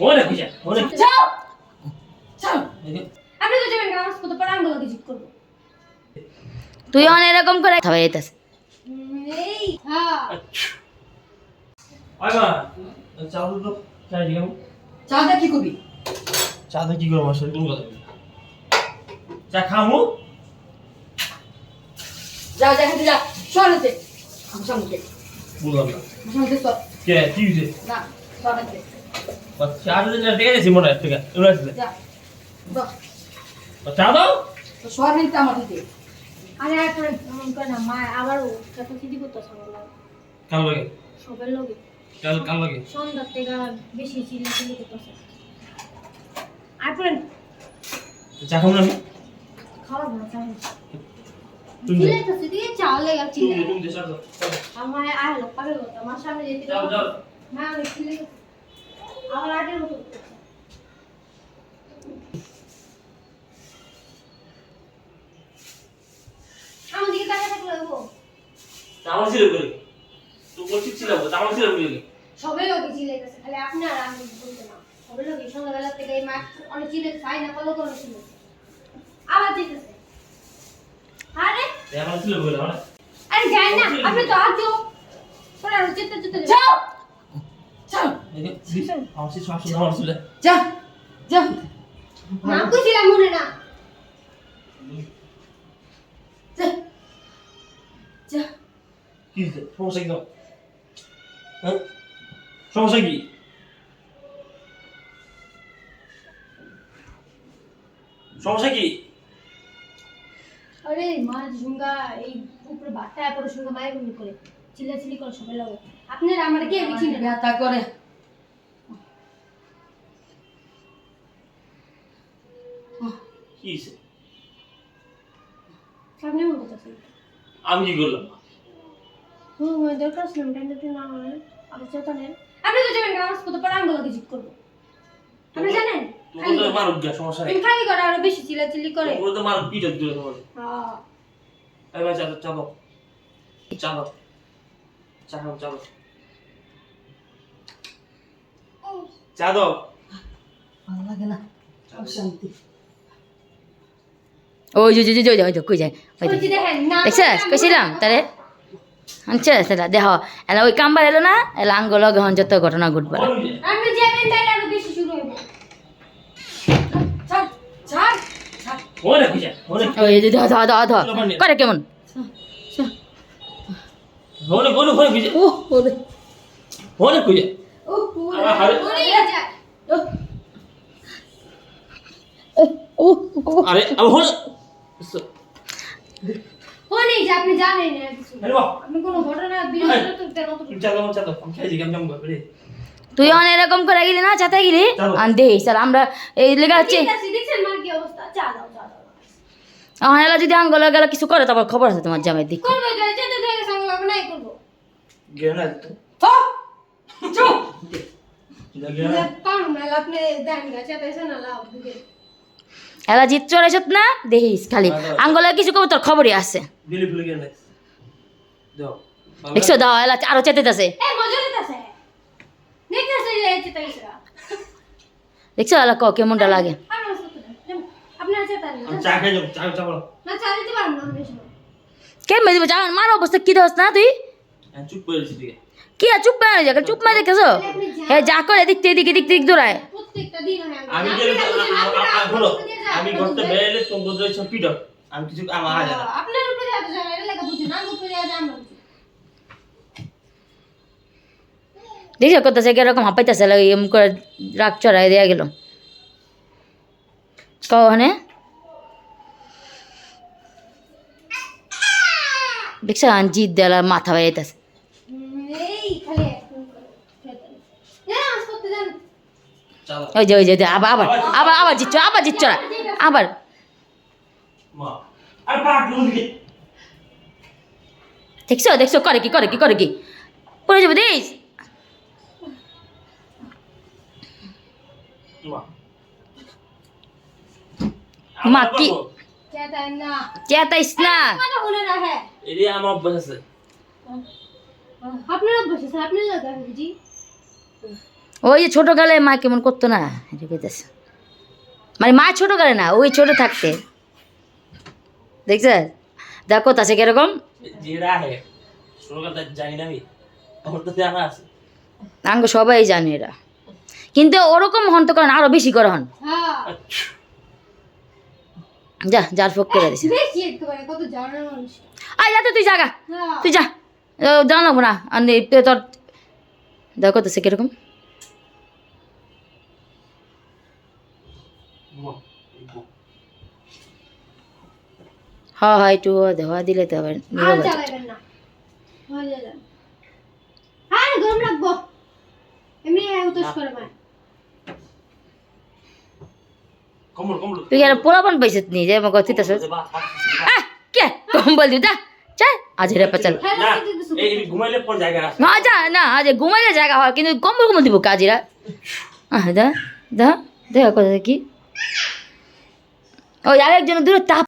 ওরে খুঁজে ওরে যাও। যাও। আপনি তো যাবেন নামাজ পড়তে পরে আমি বলে জিজ্ঞেস করব। তুই অন এরকম করে যেতেছে উম, এই হ্যাঁ। আয় মা চাল তো চাই কি করবি? কি করব আসলে কোন কথা চা খামু? যা যা হেঁটে যা। আমার বললাম না। আমার কে কি হয়েছে? না সরাতে চা তো দেখে গেছি মনে হয় ঠিক আছে এবার আসলে চা দাও? তো সর আমার দিতে আরে না মা আবারও ক্যাপাসিটি করতেছে আমার কাল লাগে? সবের লগে। কাল কাল লাগে? সন্ধ্যার থেকে বেশি চিল্লা চিল্লি করতেছে আপনি চা খাব না খাওয়া না আর চা আমার আহলো পাগল হতো আমার সামনে যেতে না আমি আমার আটের মতো। আমার দিকে তাকিয়ে থাকলে হব। আমার ছিল করে তুই বলছিস ছিল আমার ছিল করে সবাই লোকে চিল্লাইতেছে খালি আপনি আর আমি বলতে না। সবাই লোকে সন্ধ্যাবেলা থেকে এই মাঠ অনেক চিল্লে খাই না কত করে ছিল আবার যেতেছে আরে! আমার ছিল করে আরে যাই না আপনি তো আরও যেতে যেতে যাও যাও আমার ছিল শাশুড়ি আমার ছিল যা যা। নাম কইছিলাম মনে না। যা যা। কি হয়েছে? সমস্যা কি তোমার? হ্যাঁ? সমস্যা কি? সমস্যা কি? আরে মা ঝুঙ্গা এই উপরে বাট্টা পরে সঙ্গে মায়ের করে। চিল্লাচিল্লি করে সবাই আপনারা আমার কে ব্যথা করে। কি হয়েছে? আপনি মনে করতেছেন আমি কি করলাম? হুম দরকার ছিল টেন্ডার টেন্ডার না হলে আপনি চেতনেন আপনি তো যাবেন নামাজ পড়তে পরে আমি বলে জিজ্ঞেস করব। আপনি জানেন? তোমার তো মারুক গা সমস্যা নেই। তুমি খালি করে আরও বেশি চিল্লাচিল্লি করে। তোমার তো মারুক পিঠে দিলে তোমার। হ্যাঁ এই ভাই চা দাও, চা দাও চা দাও চা খাও চা দাও চা দাও ভালো লাগে না। শান্তি ওই যে যে ওই যে কই যায় ওই দেখছিস কইছিলাম তারে আচ্ছা সেটা দেখ এলা ওই কামবার এলো না এলা আঙ্গুল গহন যত ঘটনা ঘটবে তাহলে ওই যে ধ ধ করে কেমন ওরে ওরে ওরে ও ওরে ওরে খুঁজে ও ওরে আরে আমি হল ওরে যে আপনি জানেন না কিছু আরে বাপ আপনি কোনো ঘটনা বিরোধিতা তো কেন তো তুমি চা দাও চা দাও আমি খাইছি কেমন কেমন করে তুই অন এরকম করে গেলি না চাতে গেলি চলো। আন দেই স্যার আমরা এই লেগা হচ্ছে ঠিক আছে দেখছেন মার কি অবস্থা চা দাও চা দাও এখন এলা যদি আঙ্গুল গেল কিছু করে তারপর খবর আছে তোমার জামাই দিক করব এলা জিত চড়াইছত না দেখিস খালি। আঙ্গুলে কিছু করব তোর খবরই আছে। দেখছ দাও এলা আরও চেতে আছে দেখছ এলা ক কেমনটা লাগে। কেমন দিব যাও মার অবস্থা কি দোস না তুই? চুপ ঠিক কি আর চুপ মেরে যাকে চুপ মেরে দেখেছ? হে যা করে এদিক এদিক এদিক থেকে দৌড়ায়। প্রত্যেকটা দিন হয় আমি গেলে তো হলো আমি ঘরতে বেরোলে তোমরা দুই সব পিট আমি কিছু আমার হাজার আপনার উপরে এত জানা এটা লেখা বুঝে না উপরে আজ আমরা বুঝি দেখছ করতেছে কীরকম হাঁপাইতেছে এম করে রাগ চড়াই দেওয়া গেল। কনে দেখছ জিদ দেওয়ালা মাথা বাইরেতেছে হুম, এই খালি একদম করে। হ্যাঁ আজ করতে যান চালা ওই যে ওই যে আবার আবার আবার আবার জিতছ আবার জিতছ না আবার। দেখছ দেখছ করে কি করে কি করে কি? পড়ে যাব দিস মা। কি? চেতাইস না। আমার অভ্যাস আছে। আপনার অভ্যাস আছে ওই যে ছোটোকালে মা কেমন করতো না? কইতেছে। মানে মা ছোটোকালে না ওই ছোটো থাকতে। দেখছে? দেখো তাছে কীরকম? যেটা হে। ছোটবেলা জানি না আমি। আমার তো জানা আছে। আঙ্গ সবাই জানে এরা। কিন্তু ওরকম হন তো করেন আরও বেশি করে হন। যা যার ফোক করে মানুষ। আয় যা তো তুই জাগা হ্যাঁ তুই যা। জানাব না আর নে- তোর দেখো তো সে কীরকম। হ্যাঁ হ্যাঁ একটু দেওয়া দিলে তো আবার আর আর গরম লাগবো। এমনি উতস করে কম্বল তুই আর পোলাপান পাইছিস নি? যে আমাকে তুই তো বাহ, বাহ, কে? কম্বল দিও যা চা আজ হেরে পাচাল। আছে না যা না আজ ঘুমাইলে জায়গা হয় কিন্তু কম্বল কম্বল দিব কাজিরা আহ দা দা দেখা কথা কি ওই আরেকজন দূরে তাপ